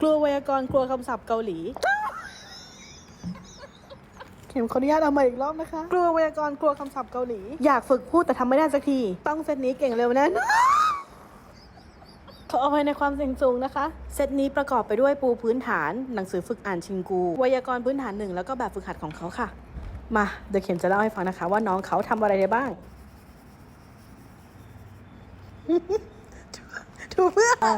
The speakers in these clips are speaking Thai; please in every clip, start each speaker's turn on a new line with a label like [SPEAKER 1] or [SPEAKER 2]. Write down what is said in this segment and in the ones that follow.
[SPEAKER 1] กลัวไวยากรณ์กลัวคำศัพท์เกาหลี เข็มขออนุญาตเอามาอีกรอบนะคะ กลัวไวยากรณ์กลัวคำศัพท์เกาหลี อยากฝึกพูดแต่ทำไม่ได้สักที ต้องเซตนี้เก่งเร็วแน่นอนขออภัยในความเสี่ยงสูงนะคะ เซตนี้ประกอบไปด้วยปูพื้นฐาน หนังสือฝึกอ่านชิงกู ไวยากรณ์พื้นฐานหนึ่งแล้วก็แบบฝึกหัดของเขาค่ะ มาเดี๋ยวเข็มจะเล่าให้ฟังนะคะ ว่าน้องเขาทำอะไรได้บ้างถูกเพื่อเอา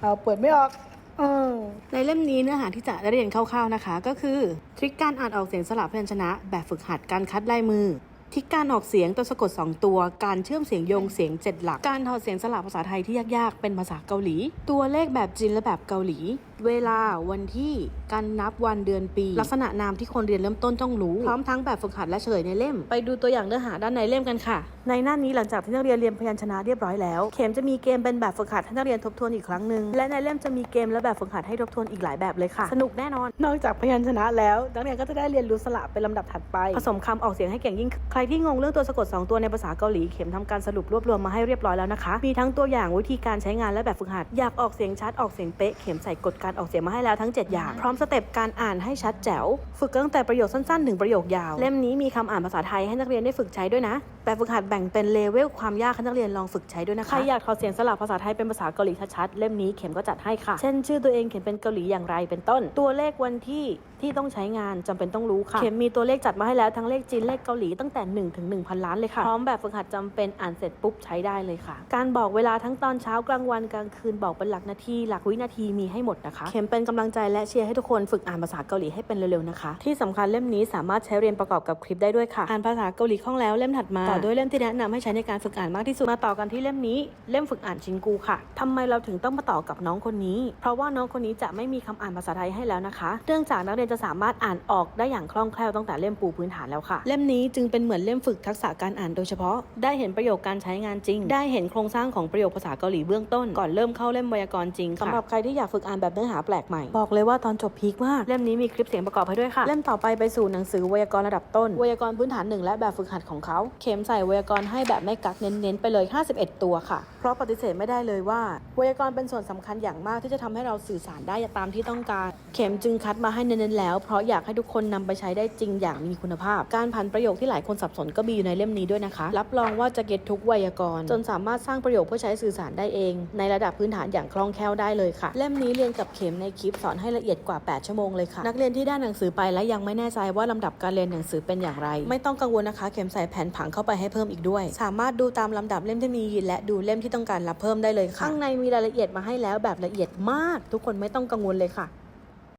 [SPEAKER 1] เอาเปิดไม่ออก เออในเล่มนี้เนื้อหาที่จะได้เรียนคร่าวๆนะคะ ก็คือ ทริคการอ่านออกเสียงสลับพยัญชนะ แบบฝึกหัดการคัดลายมือทิศการออกเสียงตัวสะกด 2 ตัว การเชื่อมเสียงโยงเสียง 7 หลัก การถอดเสียงสลับภาษาไทยที่ยากๆ เป็นภาษาเกาหลี ตัวเลขแบบจีนและแบบเกาหลี เวลาวันที่การนับวันเดือนปี ลักษณะนามที่คนเรียนเริ่มต้นต้องรู้ พร้อมทั้งแบบฝึกหัดและเฉลยในเล่ม ไปดูตัวอย่างเนื้อหาด้านในเล่มกันค่ะ ในหน้านี้หลังจากที่นักเรียนเรียนพยัญชนะเรียบร้อยแล้ว เข็มจะมีเกมเป็นแบบฝึกหัดให้นักเรียนทบทวนอีกครั้งหนึ่งและในเล่มจะมีเกมและแบบฝึกหัดให้ทบทวนอีกหลายแบบเลยค่ะ สนุกแน่นอน นอกจากพยัญชนะแล้วนักเรียนก็จะได้เรียนรู้สระเป็นลำดับถัดไป ผสมคำออกเสียงให้เก่งยิ่งขึ้นใครที่งงเรื่องตัวสะกด 2 ตัวในภาษาเกาหลีเข็มทำการสรุปรวบรวมมาให้เรียบร้อยแล้วนะคะ มีทั้งตัวอย่างวิธีการใช้งานและแบบฝึกหัดอยากออกเสียงชัดออกเสียงเป๊ะเข็มใส่กฎการออกเสียงมาให้แล้วทั้ง 7 อย่าง พร้อมสเต็ปการอ่านให้ชัดแจ๋ว ฝึกตั้งแต่ประโยคสั้นๆ ถึงประโยคยาว เล่มนี้มีคำอ่านภาษาไทยให้นักเรียนได้ฝึกใช้ด้วยนะ แบบฝึกหัดแบ่งเป็นเลเวลความยากให้นักเรียนลองฝึกใช้ด้วยนะคะ ใครอยากถอดเสียงสลับภาษาไทยเป็นภาษาเกาหลีชัดๆ เล่มนี้เข็มก็จัดให้ค่ะ เช่นชื่อตัวเองเขียนเป็นเกาหลีอย่างไรเป็นต้น ตัวเลขวันที่ที่ต้องใช้งานจำเป็นต้องรู้ค่ะ เข็มมีตัวเลขจัดมาให้แล้วทั้งเลขจีนเลขเกาหลีตั้งแต่1ถึง1,000ล้านเลยค่ะ พร้อมแบบฝึกหัดจำเป็นอ่านเสร็จปุ๊บใช้ได้เลยค่ะ การบอกเวลาทั้งตอนเช้ากลางวันกลางคืนบอกเป็นหลักนาทีหลักวินาทีมีให้หมดนะคะเข็มเป็นกำลังใจและเชียร์ให้ทุกคนฝึกอ่านภาษาเกาหลีให้เป็นเร็วๆนะคะ ที่สำคัญเล่มนี้สามารถใช้เรียนประกอบกับคลิปได้ด้วยค่ะ อ่านภาษาเกาหลีคล่องแล้วเล่มถัดมา ต่อด้วยเล่มที่แนะนำให้ใช้ในการฝึกอ่านมากที่สุด มาต่อกันที่เล่มนี้ เล่มฝึกอ่านชิงกูค่ะทำไมเราถึงต้องมาต่อกับน้องคนนี้ เพราะว่าน้องคนนี้จะไม่มีคำอ่านภาษาไทยให้แล้วนะคะ เนื่องจากนักเรียนจะสามารถอ่านออกได้อย่างคล่องแคล่วตั้งแต่เล่มปูพื้นฐานแล้วค่ะ เล่มนี้จึงเป็นเหมือนเล่มฝึกทักษะการอ่านโดยเฉพาะ ได้เห็นประโยคการใช้งานจริง ได้เห็นโครงสร้างของประโยคภาษาเกาหลีเบื้องต้น ก่อนเริ่มเข้าเล่มไวยากรณ์จริงค่ะสำหรับใครที่อยากฝึกอ่านแบบเนื้อหาแปลกใหม่ บอกเลยว่าตอนจบพีคมาก เล่มนี้มีคลิปเสียงประกอบให้ด้วยค่ะ เล่มต่อไปไปสู่หนังสือไวยากรณ์ระดับต้นไวยากรณ์พื้นฐานหนึ่งและแบบฝึกหัดของเขา เข็มใส่ไวยากรณ์ให้แบบไม่กักเน้นๆไปเลย 51 ตัวค่ะ เพราะปฏิเสธไม่ได้เลยว่าไวยากรณ์เป็นส่วนสำคัญอย่างมากที่จะทำให้เราสื่อสารได้ตามที่ต้องการ เข็มจึงคัดมาให้เน้นๆแล้ว เพราะอยากให้ทุกคนนำไปใช้ได้จริงอย่างมีคุณภาพ การผันประโยคที่หลายคนสับสนก็มีอยู่ในเล่มนี้ด้วยนะคะ รับรองว่าจะเก็ตทุกไวยากรณ์จนสามารถสร้างประโยคเพื่อใช้สื่อสารได้เอง ในระดับพื้นฐานอย่างคล่องแคล่วได้เลยค่ะ เล่มนี้เรียนกับเข็มในคลิปสอนให้ละเอียดกว่า 8 ชั่วโมงเลยค่ะ นักเรียนที่ได้หนังสือไปและยังไม่แน่ใจว่าลำดับการเรียนหนังสือเป็นอย่างไร ไม่ต้องกังวลนะคะ เข็มใส่แผนผังเข้าไปให้เพิ่มอีกด้วย สามารถดูตามลำดับเล่มที่มีและดูเล่มที่ต้องการรับเพิ่มได้เลยค่ะข้างในมีรายละเอียดมาให้แล้วแบบละเอียดมาก ทุกคนไม่ต้องกังวลเลยค่ะ